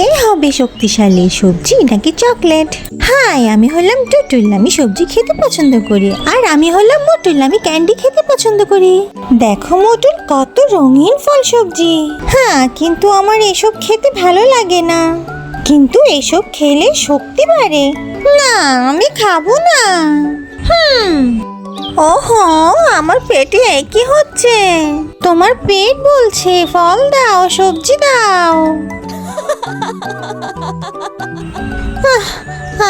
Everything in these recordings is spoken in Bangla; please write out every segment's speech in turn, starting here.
কে হবে শক্তিশালী? সবজি নাকি চকলেট? হাই, আমি হলাম টুটুল। আমি সবজি খেতে পছন্দ করি। আর আমি হলাম মোটুল। আমি ক্যান্ডি খেতে পছন্দ করি। দেখো মোটুল, কত রঙিন ফল সবজি হ্যাঁ কিন্তু আমার এসব খেতে ভালো লাগে না। কিন্তু এসব খেলে শক্তি বাড়ে। না, আমি খাব না। হুম। ওহো, আমার পেটে একই হচ্ছে। তোমার পেট বলছে, ফল দাও, সবজি দাও।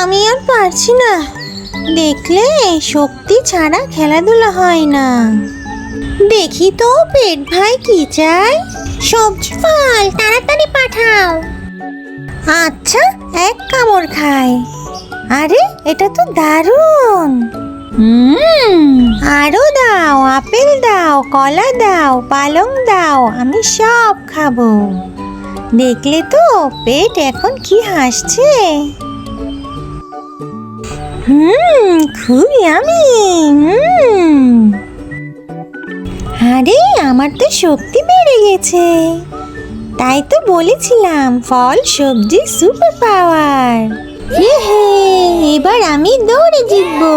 আমি আর পারছি না। দেখলে, শক্তি ছাড়া খেলাধুলা হয় না। দেখি তো, পেট ভাই কি চাই সবজি ফল তাড়াতাড়ি পাঠাও। আচ্ছা এক কামড় খাই আরে, এটা তো দারুণ। আরও দাও, আপেল দাও, কলা দাও, পালং দাও, আমি সব খাব। দেখলে তো পেট এখন কি হাসছে? হুম খুব আমি হুম। আরে আমার তো শক্তি বেড়ে গেছে। তাই তো বলেছিলাম ফল সবজি সুপার পাওয়ার হে এবার আমি দৌড়ে জিতবো।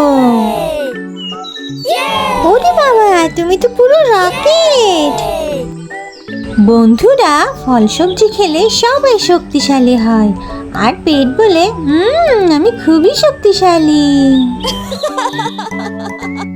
ওরে বাবা তুমি তো পুরো রকেট বন্ধুরা ফল সবজি খেলে সবাই শক্তিশালী হয়। আর পেট বলে হুম আমি খুবই শক্তিশালী।